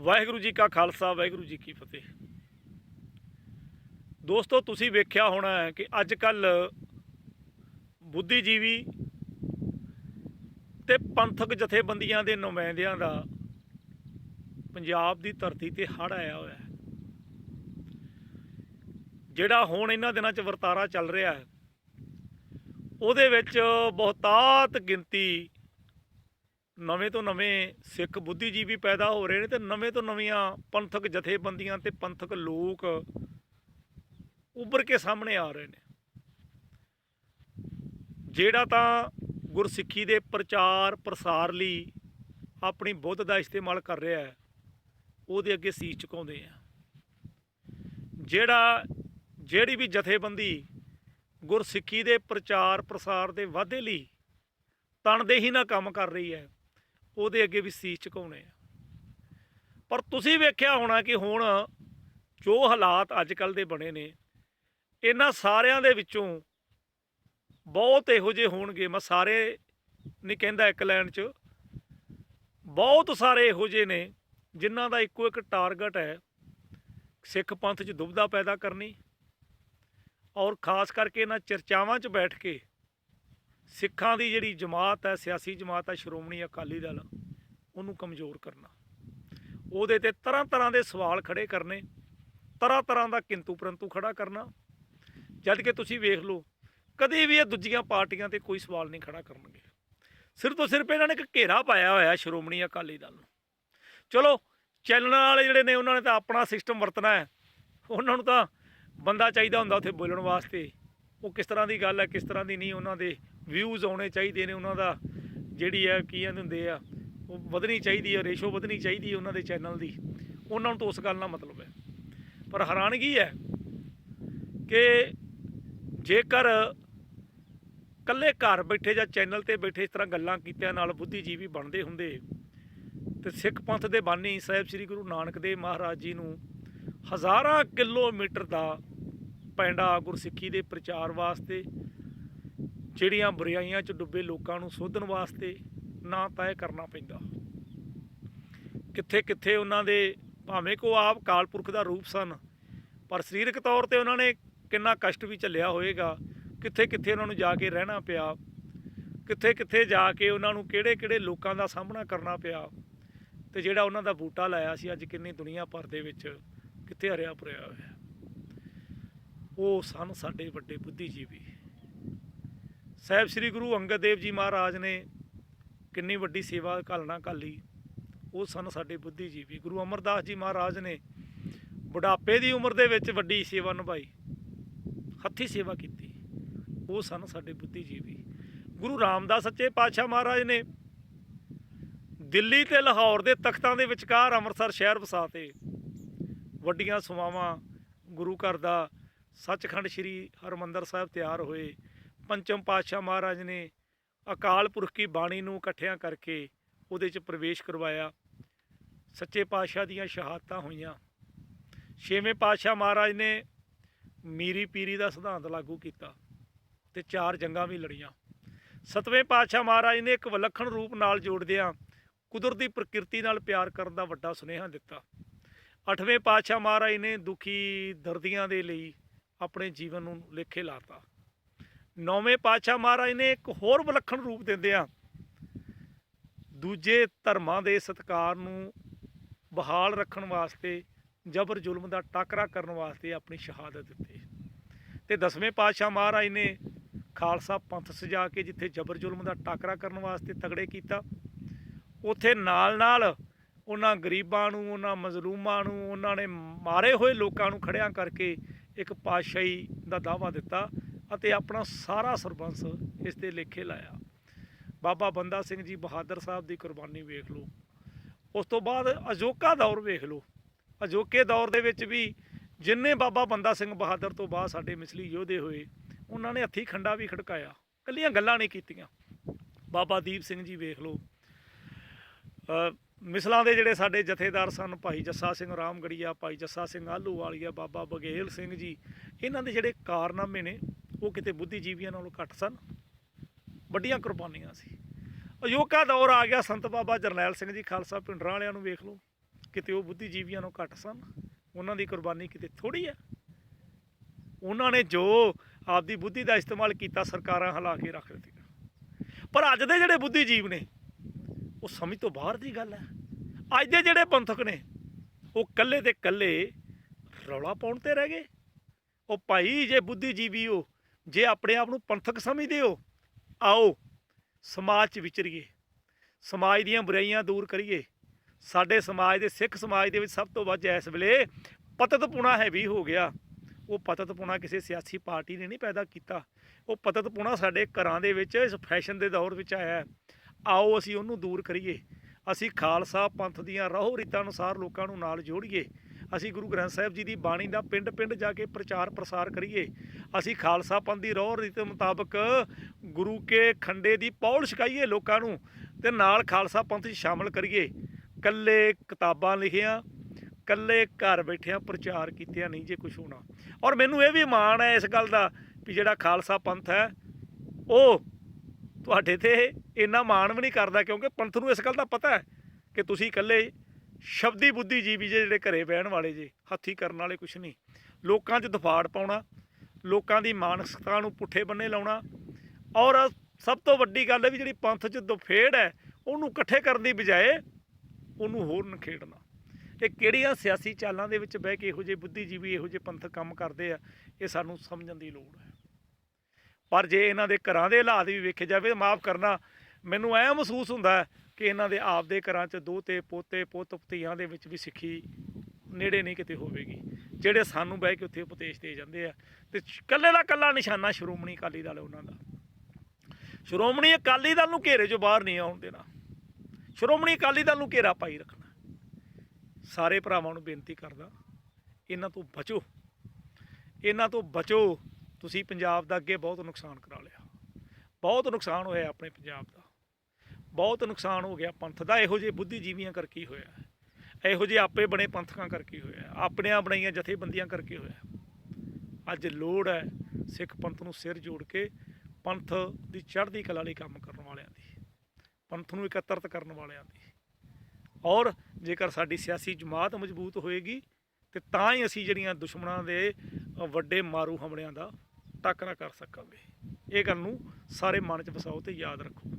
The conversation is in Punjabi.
ਵਾਹਿਗੁਰੂ ਜੀ ਕਾ ਖਾਲਸਾ, ਵਾਹਿਗੁਰੂ ਜੀ ਕੀ ਫਤਿਹ। ਦੋਸਤੋ, ਤੁਸੀਂ ਵੇਖਿਆ ਹੋਣਾ ਹੈ ਕਿ ਅੱਜ ਕੱਲ ਬੁੱਧੀਜੀਵੀ ਤੇ ਪੰਥਕ ਜਥੇਬੰਦੀਆਂ ਦੇ ਨੁਮਾਇੰਦਿਆਂ ਦਾ ਪੰਜਾਬ ਦੀ ਧਰਤੀ ਤੇ ਹੜ ਆਇਆ ਹੋਇਆ ਹੈ। ਜਿਹੜਾ ਹੁਣ ਇਹਨਾਂ ਦਿਨਾਂ 'ਚ ਵਰਤਾਰਾ ਚੱਲ ਰਿਹਾ ਹੈ, ਉਹਦੇ ਵਿੱਚ ਬਹੁਤਾਤ ਗਿਣਤੀ ਨਵੇਂ ਤੋਂ ਨਵੇਂ ਸਿੱਖ ਬੁੱਧੀਜੀਵੀ ਪੈਦਾ ਹੋ ਰਹੇ ਨੇ ਤੇ ਨਵੇਂ ਤੋਂ ਨਵੀਆਂ ਪੰਥਕ ਜਥੇਬੰਦੀਆਂ ਤੇ ਪੰਥਕ ਲੋਕ ਉੱਭਰ ਕੇ ਸਾਹਮਣੇ ਆ ਰਹੇ ਨੇ। ਜਿਹੜਾ ਤਾਂ ਗੁਰਸਿੱਖੀ ਦੇ ਪ੍ਰਚਾਰ ਪ੍ਰਸਾਰ ਲਈ ਆਪਣੀ ਬੁੱਧ ਦਾ ਇਸਤੇਮਾਲ ਕਰ ਰਿਹਾ ਹੈ, ਉਹਦੇ ਅੱਗੇ ਸੀਸ ਝੁਕਾਉਂਦੇ ਆ। ਜਿਹੜਾ, ਜਿਹੜੀ ਵੀ ਜਥੇਬੰਦੀ ਗੁਰਸਿੱਖੀ ਦੇ ਪ੍ਰਚਾਰ ਪ੍ਰਸਾਰ ਦੇ ਵਾਧੇ ਲਈ ਤਣਦੇਹੀ ਨਾਲ ਕੰਮ ਕਰ ਰਹੀ ਹੈ ਉਹਦੇ ਅੱਗੇ ਵੀ ਸੀਸ ਝੁਕਾਉਣੇ ਆ। ਪਰ ਤੁਸੀਂ ਵੇਖਿਆ ਹੋਣਾ ਕਿ ਹੁਣ ਜੋ ਹਾਲਾਤ ਅੱਜ ਕੱਲ ਦੇ ਬਣੇ ਨੇ, ਇਹਨਾਂ ਸਾਰਿਆਂ ਦੇ ਵਿੱਚੋਂ ਬਹੁਤ ਇਹੋ ਜਿਹੇ ਹੋਣਗੇ। ਮੈਂ ਸਾਰੇ ਨਹੀਂ ਕਹਿੰਦਾ ਇੱਕ ਲਾਈਨ 'ਚ, ਬਹੁਤ ਸਾਰੇ ਇਹੋ ਜਿਹੇ ਨੇ ਜਿਨ੍ਹਾਂ ਦਾ ਇੱਕੋ ਇੱਕ ਟਾਰਗੇਟ ਹੈ ਸਿੱਖ ਪੰਥ 'ਚ ਦੁਬਦਾ ਪੈਦਾ ਕਰਨੀ ਔਰ ਖਾਸ ਕਰਕੇ ਇਹਨਾਂ ਚਰਚਾਵਾਂ 'ਚ ਬੈਠ ਕੇ ਸਿੱਖਾਂ ਦੀ ਜਿਹੜੀ ਜਮਾਤ ਹੈ, ਸਿਆਸੀ ਜਮਾਤ ਹੈ, ਸ਼੍ਰੋਮਣੀ ਅਕਾਲੀ ਦਲ, ਉਹਨੂੰ ਕਮਜ਼ੋਰ ਕਰਨਾ। ਉਹਦੇ ਤੇ ਤਰ੍ਹਾਂ ਤਰ੍ਹਾਂ ਦੇ ਸਵਾਲ ਖੜੇ ਕਰਨੇ, ਤਰ੍ਹਾਂ ਤਰ੍ਹਾਂ ਦਾ ਕਿੰਤੂ ਪਰੰਤੂ ਖੜਾ ਕਰਨਾ। ਜਦ ਕਿ ਤੁਸੀਂ ਵੇਖ ਲਓ, ਕਦੇ ਵੀ ਇਹ ਦੂਜੀਆਂ ਪਾਰਟੀਆਂ ਤੇ ਕੋਈ ਸਵਾਲ ਨਹੀਂ ਖੜਾ ਕਰਨਗੇ। ਸਿਰਫ ਤੋਂ ਸਿਰਫ ਇਹਨਾਂ ਨੇ ਇੱਕ ਘੇਰਾ ਪਾਇਆ ਹੋਇਆ ਸ਼੍ਰੋਮਣੀ ਅਕਾਲੀ ਦਲ ਨੂੰ। ਚਲੋ ਚੱਲਣ ਵਾਲੇ ਜਿਹੜੇ ਨੇ, ਉਹਨਾਂ ਨੇ ਤਾਂ ਆਪਣਾ ਸਿਸਟਮ ਵਰਤਣਾ ਹੈ। ਉਹਨਾਂ ਨੂੰ ਤਾਂ ਬੰਦਾ ਚਾਹੀਦਾ ਹੁੰਦਾ ਉੱਥੇ ਬੋਲਣ ਵਾਸਤੇ। ਉਹ ਕਿਸ ਤਰ੍ਹਾਂ ਦੀ ਗੱਲ ਹੈ, ਕਿਸ ਤਰ੍ਹਾਂ ਦੀ ਨਹੀਂ, ਉਹਨਾਂ ਦੇ ਵਿਊਜ਼ ਆਉਣੇ ਚਾਹੀਦੇ ਨੇ ਉਹਨਾਂ ਦਾ, ਜਿਹੜੀ ਆ ਕੀ ਕਹਿੰਦੇ ਹੁੰਦੇ ਆ, ਉਹ ਵਧਣੀ ਚਾਹੀਦੀ ਹੈ ਰੇਸ਼ੋ ਵਧਣੀ ਚਾਹੀਦੀ ਹੈ ਉਹਨਾਂ ਦੇ ਚੈਨਲ ਦੀ। ਉਹਨਾਂ ਨੂੰ ਤਾਂ ਉਸ ਗੱਲ ਨਾਲ ਮਤਲਬ ਹੈ। ਪਰ ਹੈਰਾਨਗੀ ਹੈ ਕਿ ਜੇਕਰ ਕੱਲੇ ਘਰ ਬੈਠੇ ਜਾਂ ਚੈਨਲ ਤੇ ਬੈਠੇ ਇਸ ਤਰ੍ਹਾਂ ਗੱਲਾਂ ਕੀਤਿਆਂ, ਨਾਲ ਬੁੱਧੀਜੀਵੀ ਬਣਦੇ ਹੁੰਦੇ, ਤੇ ਸਿੱਖ ਪੰਥ ਦੇ ਬਾਨੀ ਸਾਹਿਬ ਸ੍ਰੀ ਗੁਰੂ ਨਾਨਕ ਦੇਵ ਮਹਾਰਾਜ ਜੀ ਨੂੰ ਹਜ਼ਾਰਾਂ ਕਿਲੋਮੀਟਰ ਦਾ ਪੈਂਡਾ ਗੁਰਸਿੱਖੀ ਦੇ ਪ੍ਰਚਾਰ ਵਾਸਤੇ ਜਿਹੜੀਆਂ ਬੁਰਾਈਆਂ 'ਚ ਡੁੱਬੇ ਲੋਕਾਂ ਨੂੰ ਸੋਧਣ ਵਾਸਤੇ ਨਾ ਤੈਅ ਕਰਨਾ ਪੈਂਦਾ। ਕਿੱਥੇ ਕਿੱਥੇ ਉਹਨਾਂ ਦੇ, ਭਾਵੇਂ ਕੋ ਆਪ ਕਾਲਪੁਰਖ ਦਾ ਰੂਪ ਸਨ, ਪਰ ਸਰੀਰਕ ਤੌਰ ਤੇ ਉਹਨਾਂ ਨੇ ਕਿੰਨਾ ਕਸ਼ਟ ਵੀ ਝੱਲਿਆ ਹੋਵੇਗਾ ਕਿੱਥੇ ਕਿੱਥੇ ਉਹਨਾਂ ਨੂੰ ਜਾ ਕੇ ਰਹਿਣਾ ਪਿਆ ਕਿੱਥੇ ਕਿੱਥੇ ਜਾ ਕੇ ਉਹਨਾਂ ਨੂੰ ਕਿਹੜੇ ਕਿਹੜੇ ਲੋਕਾਂ ਦਾ ਸਾਹਮਣਾ ਕਰਨਾ ਪਿਆ, ਤੇ ਜਿਹੜਾ ਉਹਨਾਂ ਦਾ ਬੂਟਾ ਲਾਇਆ ਸੀ ਅੱਜ ਕਿੰਨੀ ਦੁਨੀਆ ਭਰ ਦੇ ਵਿੱਚ, ਕਿੱਥੇ ਹਰਿਆ ਭਰਿਆ ਹੋਇਆ। ਉਹ ਸਨ ਸਾਡੇ ਵੱਡੇ ਬੁੱਧੀਜੀਵੀ। ਸਾਹਿਬ, ਸ੍ਰੀ ਗੁਰੂ ਅੰਗਦ ਦੇਵ ਜੀ ਮਹਾਰਾਜ ਨੇ ਕਿੰਨੀ ਵੱਡੀ ਸੇਵਾ ਘਾਲਣਾ ਘਾਲੀ। ਉਹ ਸਨ ਸਾਡੇ ਬੁੱਧੀਜੀਵੀ। ਗੁਰੂ ਅਮਰਦਾਸ ਜੀ ਮਹਾਰਾਜ ਨੇ ਬੁਢਾਪੇ ਦੀ ਉਮਰ ਦੇ ਵਿੱਚ ਵੱਡੀ ਸੇਵਾ ਨਿਭਾਈ। ਹੱਥੀ ਸੇਵਾ ਕੀਤੀ। ਉਹ ਸਨ ਸਾਡੇ ਬੁੱਧੀਜੀਵੀ। ਗੁਰੂ ਰਾਮਦਾਸ ਸੱਚੇ ਪਾਤਸ਼ਾਹ ਮਹਾਰਾਜ ਨੇ ਦਿੱਲੀ ਤੇ ਲਾਹੌਰ ਦੇ ਤਖਤਾਂ ਦੇ ਵਿਚਕਾਰ ਅੰਮ੍ਰਿਤਸਰ ਸ਼ਹਿਰ ਵਸਾਤੇ ਵੱਡੀਆਂ ਸਮਾਵਾਂ ਗੁਰੂ ਘਰ ਦਾ ਸੱਚਖੰਡ ਸ੍ਰੀ ਹਰਮੰਦਰ ਸਾਹਿਬ ਤਿਆਰ ਹੋਏ। ਪੰਚਮ ਪਾਤਸ਼ਾਹ ਮਹਾਰਾਜ ਨੇ ਅਕਾਲ ਪੁਰਖ ਕੀ ਬਾਣੀ ਨੂੰ ਇਕੱਠਿਆਂ ਕਰਕੇ ਉਹਦੇ 'ਚ ਪ੍ਰਵੇਸ਼ ਕਰਵਾਇਆ। ਸੱਚੇ ਪਾਤਸ਼ਾਹ ਦੀਆਂ ਸ਼ਹਾਦਤਾਂ ਹੋਈਆਂ। ਛੇਵੇਂ ਪਾਤਸ਼ਾਹ ਮਹਾਰਾਜ ਨੇ ਮੀਰੀ ਪੀਰੀ ਦਾ ਸਿਧਾਂਤ ਲਾਗੂ ਕੀਤਾ ਤੇ ਚਾਰ ਜੰਗਾਂ ਵੀ ਲੜੀਆਂ। ਸਤਵੇਂ ਪਾਤਸ਼ਾਹ ਮਹਾਰਾਜ ਨੇ ਇੱਕ ਵਿਲੱਖਣ ਰੂਪ ਨਾਲ ਜੋੜਦਿਆਂ ਕੁਦਰਤੀ ਪ੍ਰਕਿਰਤੀ ਨਾਲ ਪਿਆਰ ਕਰਨ ਦਾ ਵੱਡਾ ਸੁਨੇਹਾ ਦਿੱਤਾ। ਅੱਠਵੇਂ ਪਾਤਸ਼ਾਹ ਮਹਾਰਾਜ ਨੇ ਦੁਖੀ ਦਰਦੀਆਂ ਦੇ ਲਈ ਆਪਣੇ ਜੀਵਨ ਨੂੰ ਲੇਖੇ ਲਾਤਾ। ਨੌਵੇਂ ਪਾਤਸ਼ਾਹ ਮਹਾਰਾਜ ਨੇ ਇੱਕ ਹੋਰ ਵਿਲੱਖਣ ਰੂਪ ਦਿੰਦਿਆਂ ਦੂਜੇ ਧਰਮਾਂ ਦੇ ਸਤਕਾਰ ਨੂੰ ਬਹਾਲ ਰੱਖਣ ਵਾਸਤੇ, ਜ਼ਬਰ ਜ਼ੁਲਮ ਦਾ ਟਾਕਰਾ ਕਰਨ ਵਾਸਤੇ ਆਪਣੀ ਸ਼ਹਾਦਤ ਦਿੱਤੀ। ਤੇ ਦਸਵੇਂ ਪਾਤਸ਼ਾਹ ਮਹਾਰਾਜ ਨੇ ਖਾਲਸਾ ਪੰਥ ਸਜਾ ਕੇ ਜਿੱਥੇ ਜ਼ਬਰ ਜ਼ੁਲਮ ਦਾ ਟਾਕਰਾ ਕਰਨ ਵਾਸਤੇ ਤਗੜੇ ਕੀਤਾ, ਉੱਥੇ ਨਾਲ ਨਾਲ ਉਹਨਾਂ ਗਰੀਬਾਂ ਨੂੰ, ਉਹਨਾਂ ਮਜ਼ਲੂਮਾਂ ਨੂੰ, ਉਹਨਾਂ ਨੇ ਮਾਰੇ ਹੋਏ ਲੋਕਾਂ ਨੂੰ ਖੜਿਆਂ ਕਰਕੇ ਇੱਕ ਪਾਤਸ਼ਾਹੀ ਦਾ ਦਾਵਾ ਦਿੱਤਾ। ਅਤੇ ਆਪਣਾ ਸਾਰਾ ਸਰਬੰਸ ਇਸ ਦੇ ਲੇਖੇ ਲਾਇਆ। ਬਾਬਾ ਬੰਦਾ ਸਿੰਘ ਜੀ ਬਹਾਦਰ ਸਾਹਿਬ ਦੀ ਕੁਰਬਾਨੀ ਵੇਖ ਲਓ। ਉਸ ਤੋਂ ਬਾਅਦ ਅਜੋਕਾ ਦੌਰ ਵੇਖ ਲਓ। ਅਜੋਕੇ ਦੌਰ ਦੇ ਵਿੱਚ ਵੀ ਜਿੰਨੇ ਬਾਬਾ ਬੰਦਾ ਸਿੰਘ ਬਹਾਦਰ ਤੋਂ ਬਾਅਦ ਸਾਡੇ ਮਿਸਲੀ ਯੋਧੇ ਹੋਏ, ਉਹਨਾਂ ਨੇ ਹੱਥੀ ਖੰਡਾ ਵੀ ਖੜਕਾਇਆ। ਕੱਲੀਆਂ ਗੱਲਾਂ ਨਹੀਂ ਕੀਤੀਆਂ। ਬਾਬਾ ਦੀਪ ਸਿੰਘ ਜੀ ਵੇਖ ਲਓ। ਮਿਸਲਾਂ ਦੇ ਜਿਹੜੇ ਸਾਡੇ ਜਥੇਦਾਰ ਸਨ, ਭਾਈ ਜੱਸਾ ਸਿੰਘ ਰਾਮਗੜੀਆ, ਭਾਈ ਜੱਸਾ ਸਿੰਘ ਆਲੂ ਵਾਲੀਆ ਬਾਬਾ ਬਗੇਲ ਸਿੰਘ ਜੀ, ਇਹਨਾਂ ਦੇ ਜਿਹੜੇ ਕਾਰਨਾਮੇ ਨੇ ਉਹ ਕਿਤੇ ਬੁੱਧੀਜੀਵੀਆਂ ਨਾਲੋਂ ਘੱਟ ਸਨ। ਵੱਡੀਆਂ ਕੁਰਬਾਨੀਆਂ ਸੀ। ਅਯੋਕਾ ਦੌਰ ਆ ਗਿਆ ਸੰਤ ਬਾਬਾ ਜਰਨੈਲ ਸਿੰਘ ਜੀ ਖਾਲਸਾ ਪਿੰਡਰਾਂ ਵਾਲਿਆਂ ਨੂੰ ਵੇਖ ਲਓ। ਕਿਤੇ ਉਹ ਬੁੱਧੀਜੀਵੀਆਂ ਨਾਲੋਂ ਘੱਟ ਸਨ। ਉਹਨਾਂ ਦੀ ਕੁਰਬਾਨੀ ਕਿਤੇ ਥੋੜੀ ਆ ਉਹਨਾਂ ਨੇ ਜੋ ਆਪਦੀ ਬੁੱਧੀ ਦਾ ਇਸਤੇਮਾਲ ਕੀਤਾ, ਸਰਕਾਰਾਂ ਹਿਲਾ ਕੇ ਰੱਖ ਦਿੱਤੀਆਂ। ਪਰ ਅੱਜ ਦੇ ਜਿਹੜੇ ਬੁੱਧੀਜੀਵ ਨੇ, ਉਹ ਸਮਝ ਤੋਂ ਬਾਹਰ ਦੀ ਗੱਲ ਹੈ। ਅੱਜ ਦੇ ਜਿਹੜੇ ਪੰਥਕ ਨੇ, ਉਹ ਕੱਲੇ ਦੇ ਕੱਲੇ ਰੌਲਾ ਪਾਉਣ ਤੇ ਰਹਿ ਗਏ। ਉਹ ਭਾਈ ਜੇ ਬੁੱਧੀਜੀਵੀ ਹੋ ਜੇ ਆਪਣੇ ਆਪ ਨੂੰ ਪੰਥਕ ਸਮਝਦੇ ਹੋ, ਆਓ ਸਮਾਜ 'ਚ ਵਿਚਰੀਏ। ਸਮਾਜ ਦੀਆਂ ਬੁਰਾਈਆਂ ਦੂਰ ਕਰੀਏ। ਸਾਡੇ ਸਮਾਜ ਦੇ ਸਿੱਖ ਸਮਾਜ ਦੇ ਵਿੱਚ ਸਭ ਤੋਂ ਵੱਧ ਇਸ ਵੇਲੇ ਪਤਤਪੁਣਾ ਹੈ ਵੀ ਹੋ ਗਿਆ। ਉਹ ਪਤਤਪੁਣਾ ਕਿਸੇ ਸਿਆਸੀ ਪਾਰਟੀ ਨੇ ਨਹੀਂ ਪੈਦਾ ਕੀਤਾ। ਉਹ ਪਤਤਪੁਣਾ ਸਾਡੇ ਘਰਾਂ ਦੇ ਵਿੱਚ, ਇਸ ਫੈਸ਼ਨ ਦੇ ਦੌਰ ਵਿੱਚ ਆਇਆ ਆਓ ਅਸੀਂ ਉਹਨੂੰ ਦੂਰ ਕਰੀਏ। ਅਸੀਂ ਖਾਲਸਾ ਪੰਥ ਦੀਆਂ ਰਹੋ ਰੀਤਾਂ ਅਨੁਸਾਰ ਲੋਕਾਂ ਨੂੰ ਨਾਲ ਜੋੜੀਏ। ਅਸੀਂ ਗੁਰੂ ਗ੍ਰੰਥ ਸਾਹਿਬ ਜੀ ਦੀ ਬਾਣੀ ਦਾ ਪਿੰਡ-ਪਿੰਡ ਜਾ ਕੇ ਪ੍ਰਚਾਰ ਪ੍ਰਸਾਰ ਕਰੀਏ। ਅਸੀਂ ਖਾਲਸਾ ਪੰਥ ਦੀ ਰੋਹ ਰੀਤ ਮੁਤਾਬਕ ਗੁਰੂ ਕੇ ਖੰਡੇ ਦੀ ਪੌਲ ਛਕਾਈਏ ਲੋਕਾਂ ਨੂੰ ਤੇ ਨਾਲ ਖਾਲਸਾ ਪੰਥ 'ਚ ਸ਼ਾਮਲ ਕਰੀਏ। ਕੱਲੇ ਕਿਤਾਬਾਂ ਲਿਖੀਆਂ ਕੱਲੇ ਘਰ ਬੈਠਿਆਂ ਪ੍ਰਚਾਰ ਕੀਤਿਆਂ ਨਹੀਂ ਜੇ ਕੁਝ ਹੋਣਾ। ਔਰ ਮੈਨੂੰ ਇਹ ਵੀ ਮਾਣ ਹੈ ਇਸ ਗੱਲ ਦਾ ਵੀ ਜਿਹੜਾ ਖਾਲਸਾ ਪੰਥ ਹੈ, ਉਹ ਤੁਹਾਡੇ ਤੇ ਇੰਨਾ ਮਾਣ ਵੀ ਨਹੀਂ ਕਰਦਾ ਕਿਉਂਕਿ ਪੰਥ ਨੂੰ ਇਸ ਗੱਲ ਦਾ ਪਤਾ ਹੈ ਕਿ ਤੁਸੀਂ ਇਕੱਲੇ ਸ਼ਬਦੀ ਬੁੱਧੀਜੀਵੀ ਜੇ ਜਿਹੜੇ ਘਰੇ ਬਹਿਣ ਵਾਲੇ ਜੇ, ਹੱਥੀ ਕਰਨ ਵਾਲੇ ਕੁਛ ਨਹੀਂ। ਲੋਕਾਂ 'ਚ ਦਫਾੜ ਪਾਉਣਾ, ਲੋਕਾਂ ਦੀ ਮਾਨਸਿਕਤਾ ਨੂੰ ਪੁੱਠੇ ਬੰਨੇ ਲਾਉਣਾ, ਔਰ ਸਭ ਤੋਂ ਵੱਡੀ ਗੱਲ ਹੈ ਵੀ ਜਿਹੜੀ ਪੰਥ 'ਚ ਦਫੇੜ ਹੈ, ਉਹਨੂੰ ਇਕੱਠੇ ਕਰਨ ਦੀ ਬਜਾਏ ਉਹਨੂੰ ਹੋਰ ਨਖੇੜਨਾ। ਇਹ ਕਿਹੜੀਆਂ ਸਿਆਸੀ ਚਾਲਾਂ ਦੇ ਵਿੱਚ ਬਹਿ ਕੇ ਇਹੋ ਜਿਹੇ ਬੁੱਧੀਜੀਵੀ, ਇਹੋ ਜਿਹੇ ਪੰਥਕ ਕੰਮ ਕਰਦੇ ਆ, ਇਹ ਸਾਨੂੰ ਸਮਝਣ ਦੀ ਲੋੜ ਹੈ। ਪਰ ਜੇ ਇਹਨਾਂ ਦੇ ਘਰਾਂ ਦੇ ਹਾਲਾਤ ਵੀ ਵੇਖੇ ਜਾਵੇ, ਮਾਫ ਕਰਨਾ, ਮੈਨੂੰ ਐ ਮਹਿਸੂਸ ਹੁੰਦਾ ਕਿ ਇਹਨਾਂ ਦੇ ਆਪਦੇ ਘਰਾਂ 'ਚ ਦੋਤੇ ਪੋਤੇ, ਪੁੱਤ ਧੀਆਂ ਦੇ ਵਿੱਚ ਵੀ ਸਿੱਖੀ ਨੇੜੇ ਨਹੀਂ ਕਿਤੇ ਹੋਵੇਗੀ। ਜਿਹੜੇ ਸਾਨੂੰ ਬਹਿ ਕੇ ਉੱਥੇ ਉਪਦੇਸ਼ ਦੇ ਜਾਂਦੇ ਆ, ਤੇ ਕੱਲੇ ਦਾ ਕੱਲਾ ਨਿਸ਼ਾਨਾ ਸ਼੍ਰੋਮਣੀ ਅਕਾਲੀ ਦਲ ਉਹਨਾਂ ਦਾ। ਸ਼੍ਰੋਮਣੀ ਅਕਾਲੀ ਦਲ ਨੂੰ ਘੇਰੇ 'ਚੋਂ ਬਾਹਰ ਨਹੀਂ ਆਉਣ ਦੇਣਾ। ਸ਼੍ਰੋਮਣੀ ਅਕਾਲੀ ਦਲ ਨੂੰ ਘੇਰਾ ਪਾਈ ਰੱਖਣਾ। ਸਾਰੇ ਭਰਾਵਾਂ ਨੂੰ ਬੇਨਤੀ ਕਰਦਾ, ਇਹਨਾਂ ਤੋਂ ਬਚੋ। ਇਹਨਾਂ ਤੋਂ ਬਚੋ। ਤੁਸੀਂ ਪੰਜਾਬ ਦਾ ਅੱਗੇ ਬਹੁਤ ਨੁਕਸਾਨ ਕਰਾ ਲਿਆ। ਬਹੁਤ ਨੁਕਸਾਨ ਹੋਇਆ ਆਪਣੇ ਪੰਜਾਬ ਦਾ। ਬਹੁਤ ਨੁਕਸਾਨ ਹੋ ਗਿਆ ਪੰਥ ਦਾ। ਇਹੋ ਜਿਹੇ ਬੁੱਧੀਜੀਵੀਆਂ ਕਰਕੇ ਹੀ ਹੋਇਆ ਇਹੋ ਜਿਹੇ ਆਪੇ ਬਣੇ ਪੰਥਕਾਂ ਕਰਕੇ ਹੋਇਆ ਹੈ। ਆਪਣੀਆਂ ਬਣਾਈਆਂ ਜਥੇਬੰਦੀਆਂ ਕਰਕੇ ਹੋਇਆ ਅੱਜ ਲੋੜ ਹੈ ਸਿੱਖ ਪੰਥ ਨੂੰ ਸਿਰ ਜੋੜ ਕੇ ਪੰਥ ਦੀ ਚੜ੍ਹਦੀ ਕਲਾ ਲਈ ਕੰਮ ਕਰਨ ਵਾਲਿਆਂ ਦੀ, ਪੰਥ ਨੂੰ ਇਕੱਤਰਤ ਕਰਨ ਵਾਲਿਆਂ ਦੀ। ਔਰ ਜੇਕਰ ਸਾਡੀ ਸਿਆਸੀ ਜਮਾਤ ਮਜ਼ਬੂਤ ਹੋਏਗੀ, ਤੇ ਤਾਂ ਹੀ ਅਸੀਂ ਜਿਹੜੀਆਂ ਦੁਸ਼ਮਣਾਂ ਦੇ ਵੱਡੇ ਮਾਰੂ ਹਮਲਿਆਂ ਦਾ ਟੱਕਰਾ ਕਰ ਸਕਾਂਗੇ। ਇਹ ਗੱਲ ਨੂੰ ਸਾਰੇ ਮਨ 'ਚ ਵਸਾਓ ਤੇ ਯਾਦ ਰੱਖੋ।